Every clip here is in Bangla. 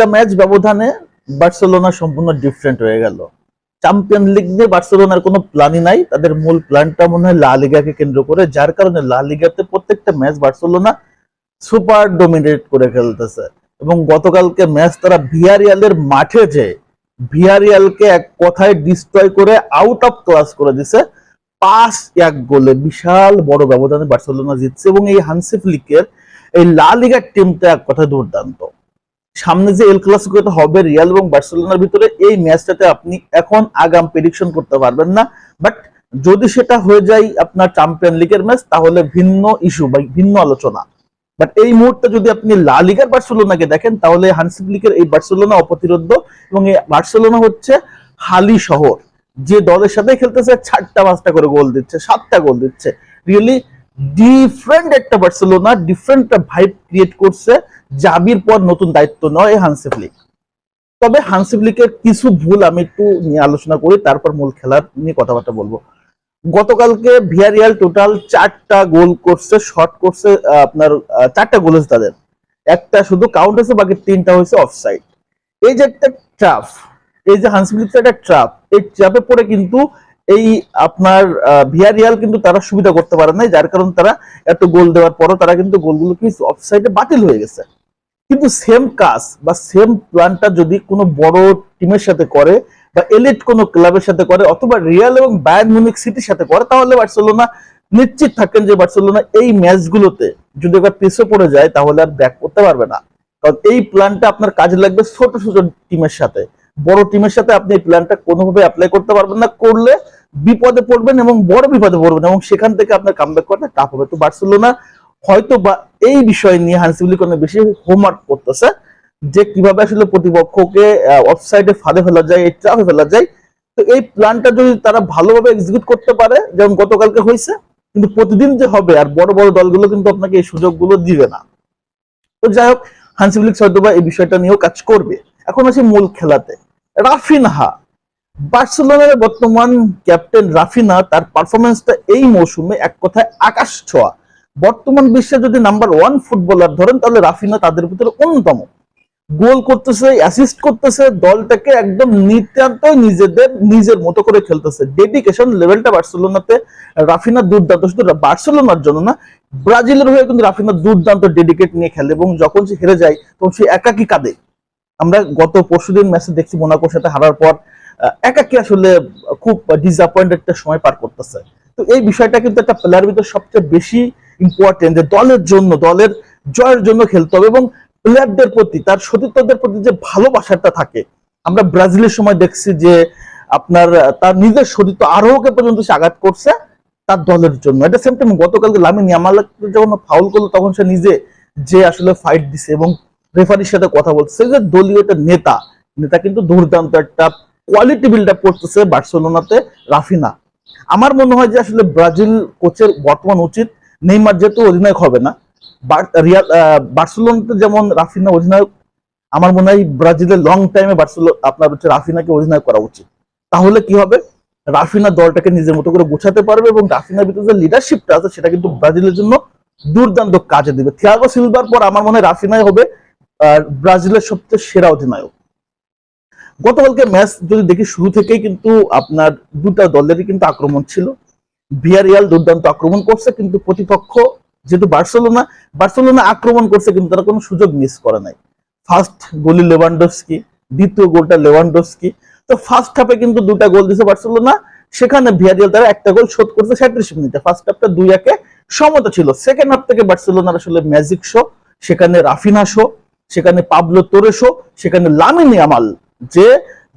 একটা ম্যাচ ব্যবধানে বার্সেলোনা সম্পূর্ণ ডিফারেন্ট হয়ে গেল। চ্যাম্পিয়ন লিগ নিয়ে বার্সেলোনার কোনো প্ল্যানই নাই। তাদের মূল প্ল্যানটা মনে হয় লা লিগাকে কেন্দ্র করে, যার কারণে লা লিগাতে প্রত্যেকটা ম্যাচ বার্সেলোনা সুপার ডোমিনেট করে খেলতেছে এবং গতকালকে ম্যাচ তারা ভিয়ারিয়ালের মাঠে যে ভিয়ারিয়ালকে এক কথায় ডিস্ট্রয় করে আউট অফ ক্লাস করে দিছে, পাঁচ এক গোলে বিশাল বড় ব্যবধানে বার্সেলোনা জিতছে এবং এই হানসিফ ফ্লিকের এই লা লিগার টিমটা এক কথায় দুর্দান্ত। সামনে যে এল ক্লাসিকোটা হবে রিয়াল এবং বার্সেলোনার ভিতরে, এই ম্যাচটাতে আপনি এখন আগাম প্রেডিকশন করতে পারবেন না। বাট যদি সেটা হয়ে যায় আপনার চ্যাম্পিয়ন লিগের ম্যাচ, তাহলে ভিন্ন ইস্যু বা ভিন্ন আলোচনা। বাট এই মুহূর্তে যদি আপনি লা লিগার বার্সেলোনাকে দেখেন, তাহলে হানসি লিগের এই বার্সেলোনা অপ্রতিরোধ্য এবং এই বার্সেলোনা হচ্ছে হালি শহর। যে দলের সাথে খেলতেছে, চারটা পাঁচটা করে গোল দিচ্ছে, সাতটা গোল দিচ্ছে। রিয়েলি ডিফারেন্ট একটা বার্সেলোনা ডিফারেন্ট একটা ভাইব ক্রিয়েট করছে জাবির পর নতুন দায়িত্ব নয় তবে কিছু ভুল আমি একটু নিয়ে আলোচনা করি, তারপর মূল খেলার নিয়ে কথাবার্তা বলব। গতকালকে ভিয়ারিয়াল টোটাল চারটা গোল করছে শট করছে আপনার চারটা গোল হয়েছে তাদের। একটা শুধু কাউন্ট হয়েছে, বাকি তিনটা হয়েছে অফসাইড এই যে একটা ট্রাফ এই যে হানসি একটা ট্রাপ এই ট্রাপে পড়ে কিন্তু এই আপনার ভিয়ারিয়াল কিন্তু তারা সুবিধা করতে পারে নাই, যার কারণে তারা এত গোল দেওয়ার পরও তারা কিন্তু গোলগুলো কি অফসাইডে বাতিল হয়ে গেছে। কিন্তু সেম কাজ বা সেম প্ল্যানটা যদি কোনো বড় টিমের সাথে করে বা এলিট কোনো ক্লাবের সাথে করে অথবা রিয়াল এবং বায়ার্ন মিউনিক সিটির সাথে করে, তাহলে বার্সেলোনা নিশ্চিত থাকেন যে বার্সেলোনা এই ম্যাচগুলোতে যদি একবার পিছিয়ে পড়ে যায়, তাহলে আর ব্যাক করতে পারবে না। কারণ এই প্ল্যানটা আপনার কাজে লাগবে ছোট ছোট টিমের সাথে। বড় টিমের সাথে আপনি এই প্ল্যানটা কোনোভাবে অ্যাপ্লাই করতে পারবেন না, করলে বিপদে পড়বেন এবং বড় বিপদে পড়বেন এবং সেখান থেকে আপনার কামব্যাক করাটা টাফ হবে। তো বার্সেলোনা হয়তো বা এই বিষয় নিয়ে হানসি ফ্লিক অনেক বেশি হোমওয়ার্ক করতেছে যে কীভাবে আসলে প্রতিপক্ষকে অফসাইডে ফাঁদে ফেলা যায়, এই ট্রাফে ফেলা যায়। তো এই প্ল্যানটা যদি তারা ভালোভাবে এক্সিকিউট করতে পারে, যেমন গতকালকে হয়েছে, কিন্তু প্রতিদিন যে হবে আর বড় বড় দলগুলো কিন্তু আপনাকে এই সুযোগগুলো দিবে না। তো যাই হোক হানসি ফ্লিক হয়তো বা এই বিষয়টা নিয়েও কাজ করবে। এখন আসি মূল খেলাতে। রাফিনহা। বার্সেলোনার বর্তমান ক্যাপ্টেন রাফিনা তার পারফরমেন্সটা এই মৌসুমে এক কথায় আকাশ ছোঁয়া। বর্তমান বিশ্বে যদি নাম্বার ওয়ান ফুটবলার ধরেন, তাহলে রাফিনা তাদের ভিতরে অন্যতম। গোল করতেছে অ্যাসিস্ট করতেছে, দলটাকে একদম নিতান্ত নিজেদের, নিজের মতো করে খেলতেছে। ডেডিকেশন লেভেলটা বার্সেলোনাতে রাফিনা দুর্দান্ত। শুধু বার্সেলোনার জন্য না, ব্রাজিলের হয়ে কিন্তু রাফিনা দুর্দান্ত ডেডিকেট নিয়ে খেলে এবং যখন সে হেরে যায়, তখন সে একাকি কাঁদে। আমরা গত পরশুদিন ম্যাচে দেখছি মোনাকোর সাথে হারার পর একাকি আসলে খুব ডিসঅ্যাপয়েন্টেড একটা সময় পার করতেছে। তো এই বিষয়টা কিন্তু একটা প্লেয়ার ভিতর সবচেয়ে বেশি ইম্পর্টেন্ট যে দলের জন্য, দলের জয়ের জন্য খেলতে হবে এবং প্লেয়ারদের প্রতি, তার সতীর্থদের প্রতি যে ভালোবাসাটা থাকে। আমরা ব্রাজিলের সময় দেখছি যে আপনার, তার নিজের সতীর্থ আরোহকে পর্যন্ত সে আঘাত করছে তার দলের জন্য। এটা সেম টাইম গতকালকে লামিন ইয়ামাল যখন ফাউল করল, তখন সে নিজে যে আসলে ফাইট দিছে এবং রেফারির সাথে কথা বলছে যে দলীয় একটা নেতা নেতা কিন্তু দুর্দান্ত একটা কোয়ালিটি বিল্ড আপ করতেছে বার্সেলোনাতে রাফিনা। আমার মনে হয় যে আসলে ব্রাজিল কোচের বর্তমান উচিত নেইমার যেহেতু অধিনায়ক হবে না রিয়াল বার্সেলোনাতে যেমন রাফিনা অধিনায়ক, আমার মনে হয় ব্রাজিলের লং টাইমে বার্সেলো আপনার হচ্ছে রাফিনাকে অধিনায়ক করা উচিত। তাহলে কি হবে? রাফিনা দলটাকে নিজের মতো করে গোছাতে পারবে এবং রাফিনার ভিতরে যে লিডারশিপটা আছে সেটা কিন্তু ব্রাজিলের জন্য দুর্দান্ত কাজে দিবে। থিয়াগো সিলভার পর আমার মনে হয় রাফিনাই হবে ব্রাজিলের সবচেয়ে সেরা অধিনায়ক। গতকালকে ম্যাচ যদি দেখি শুরু থেকেই কিন্তু আপনার দুটা দলেরই কিন্তু আক্রমণ ছিল। ভিয়ারিয়াল দুর্দান্ত আক্রমণ করছে, কিন্তু প্রতিপক্ষ যেহেতু বার্সেলোনা বার্সেলোনা আক্রমণ করছে কিন্তু তারা কোনো সুযোগ মিস করে নাই। ফার্স্ট গোলি লেভানডোস্কি দ্বিতীয় গোলটা লেভানডোস্কি তো ফার্স্ট হাফে কিন্তু দুটা গোল দিছে বার্সেলোনা, সেখানে ভিয়ারিয়াল তারা একটা গোল শোধ করছে সাঁত্রিশ মিনিটে। ফার্স্ট হাফটা দুই একে সমতা ছিল। সেকেন্ড হাফ থেকে বার্সেলোনার আসলে ম্যাজিক শো সেখানে রাফিনা শো সেখানে পাবলো তোরে শো সেখানে লামিন ইয়ামাল, যে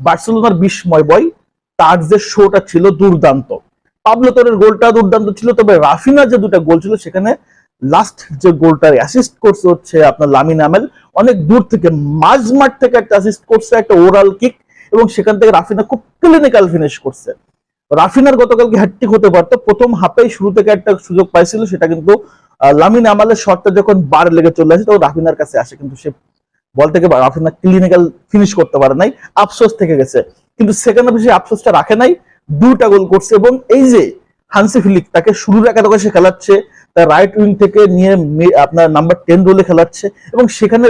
বার্সেলোনার বিস্ময় বয় তার যে শোটা ছিল দুর্দান্ত। পাবলো তোরের গোলটা দুর্দান্ত ছিল, তবে রাফিনা যে দুটা গোল ছিল, সেখানে লাস্ট যে গোলটা অ্যাসিস্ট করছে হচ্ছে আপনার লামিন আমেল অনেক দূর থেকে মাঝ মাঠ থেকে একটা অ্যাসিস্ট করছে, একটা ওরাল কিক এবং সেখান থেকে রাফিনা খুব ক্লিনিক্যাল ফিনিশ করছে। রাফিনার গতকালকে হ্যাট্রিক হতে পারতো, প্রথম হাফেই শুরু থেকে একটা সুযোগ পাইছিল, সেটা কিন্তু লামিন আমালের শটটা যখন বার লেগে চলে আসে, তখন রাফিনার কাছে আসে, কিন্তু সে বল থেকে রাফিনা ক্লিনিক্যাল ফিনিশ করতে পারে নাই, আফসোস থেকে গেছে। কিন্তু সেকেন্ড হাফে আফসোসটা রাখে নাই দুটা গোল করছে এবং এই যে হানসি ফিলিক, তাকে শুরুর একাদশে সে খেলাচ্ছে, তার রাইট উইং থেকে নিয়ে আপনার নাম্বার টেন রোলে খেলাচ্ছে এবং সেখানে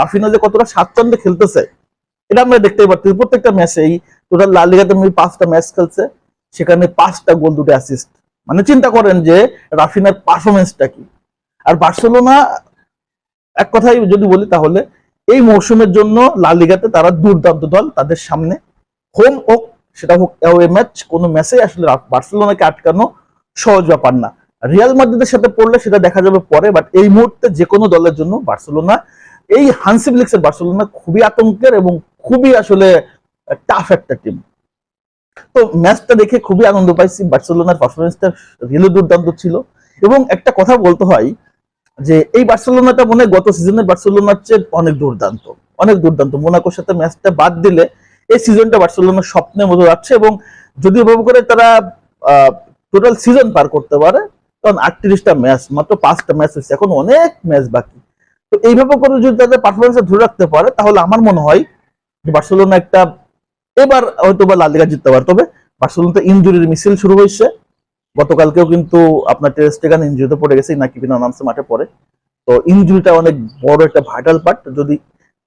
রাফিনা যে কতটা স্বাচ্ছন্দ্যে খেলতেছে, এটা আমরা দেখতেই পাচ্ছি। প্রত্যেকটা ম্যাচে এই টোটাল লা লিগাতে পাঁচটা ম্যাচ খেলছে, সেখানে পাঁচটা গোল, দুটো অ্যাসিস্ট মানে চিন্তা করেন যে রাফিনার পারফরমেন্সটা কি? আর বার্সেলোনা, এক কথাই যদি বলি তাহলে, এই মৌসুমের জন্য লা লিগাতে তারা দুর্দান্ত দল, তাদের সামনে। হোম হোক, সেটা হোক অ্যাওয়ে ম্যাচ কোনো ম্যাচে আসলে বার্সেলোনাকে আটকানো সহজ ব্যাপার না। রিয়াল মাদ্রিদের সাথে পড়লে সেটা দেখা যাবে পরে বাট এই মুহূর্তে যে কোনো দলের জন্য বার্সেলোনা, এই হানসিপ্লিক্সের বার্সেলোনা খুবই আতঙ্কের এবং খুবই আসলে টাফ একটা টিম তো ম্যাচটা দেখে খুবই আনন্দ পাইছি। বার্সেলোনার পারফরমেন্সটা রিয়েলি দুর্দান্ত ছিল। এবং একটা কথা বলতে হয় যে, এই বার্সেলোনাটা মনে গত সিজনের বার্সেলোনার চেয়ে অনেক দুর্দান্ত। অনেক দুর্দান্ত। মোনাকোর সাথে ম্যাচটা বাদ দিলে এই সিজনটা বার্সেলোনার স্বপ্নের মতো যাচ্ছে এবং যদি ওভাবে করে তারা টোটাল সিজন পার করতে পারে কারণ আটত্রিশটা ম্যাচ, মাত্র পাঁচটা ম্যাচ হচ্ছে এখন অনেক ম্যাচ বাকি। তো এইভাবে করে যদি তাদের পারফরমেন্স ধরে রাখতে পারে, তাহলে আমার মনে হয় যে বার্সেলোনা একটা এবার হয়তো বা লালিগা জিততে পারে। তবে বার্সেলোনা ইঞ্জুরির মিছিল শুরু হয়েছে। গতকালকেও কিন্তু আপনার টেস্টেগান ইঞ্জুরিতে পড়ে গেছে নাকি বিনা নামছে মাঠে পড়ে। তো ইঞ্জুরিটা অনেক বড় একটা ভাইটাল পার্ট। যদি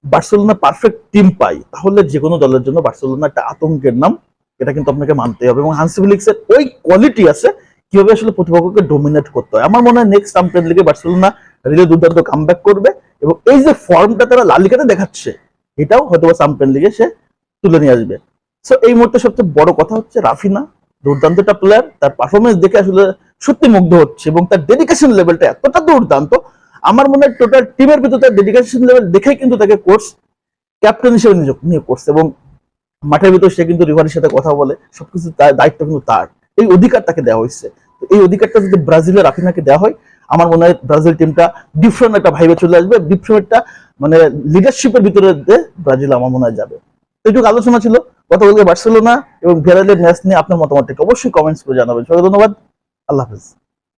বার্সেলোনা পারফেক্ট টিম পাই তাহলে যে কোনো দলের জন্য বার্সেলোনা একটা আতঙ্কের নাম, এটা কিন্তু আপনাকে মানতে হবে। এবং হান্সি ফিলিক্সের ওই কোয়ালিটি আছে, কীভাবে আসলে প্রতিপক্ষকে ডোমিনেট করতে হয়। আমার মনে হয় নেক্সট চ্যাম্পিয়ন লিগে বার্সেলোনা রিলে দুর্দান্ত কামব্যাক করবে। এবং এই যে ফর্মটা তারা লালিকাতে দেখাচ্ছে, এটাও হয়তো চ্যাম্পিয়ন লিগে সে তুলে নিয়ে আসবে। সো এই মুহূর্তে সবচেয়ে বড় কথা হচ্ছে রাফিনা দুর্দান্ত একটা প্লেয়ার তার পারফরমেন্স দেখে আসলে সত্যি মুগ্ধ হচ্ছে এবং তার ডেডিকেশন লেভেলটা এতটা দুর্দান্ত, আমার মনে হয় টোটাল টিমের ভিতরে তার ডেডিকেশন লেভেল দেখেই কিন্তু তাকে কোর্স ক্যাপ্টেন হিসেবে নিয়োগ নিয়োগ করছে এবং মাঠের ভিতর সে কিন্তু রিভারের সাথে কথা বলে, সবকিছু তার দায়িত্ব কিন্তু তার। এই অধিকার তাকে দেওয়া হয়েছে। এই অধিকারটা যদি ব্রাজিলের রাফিনাকে দেওয়া হয়, আমার মনে হয় ব্রাজিল টিমটা ডিফারেন্ট একটা ভাইবে চলে আসবে ডিফারেন্ট একটা মানে লিডারশিপের ভিতরে ব্রাজিল আমার মনে হয় যাবে। এইটুকু আলোচনা ছিল গতকালকে বার্সেলোনা এবং ভেরালের ম্যাচ নিয়ে আপনার মতামত অবশ্যই কমেন্টস করে জানাবেন। সবাই ধন্যবাদ। আল্লাহ হাফিজ।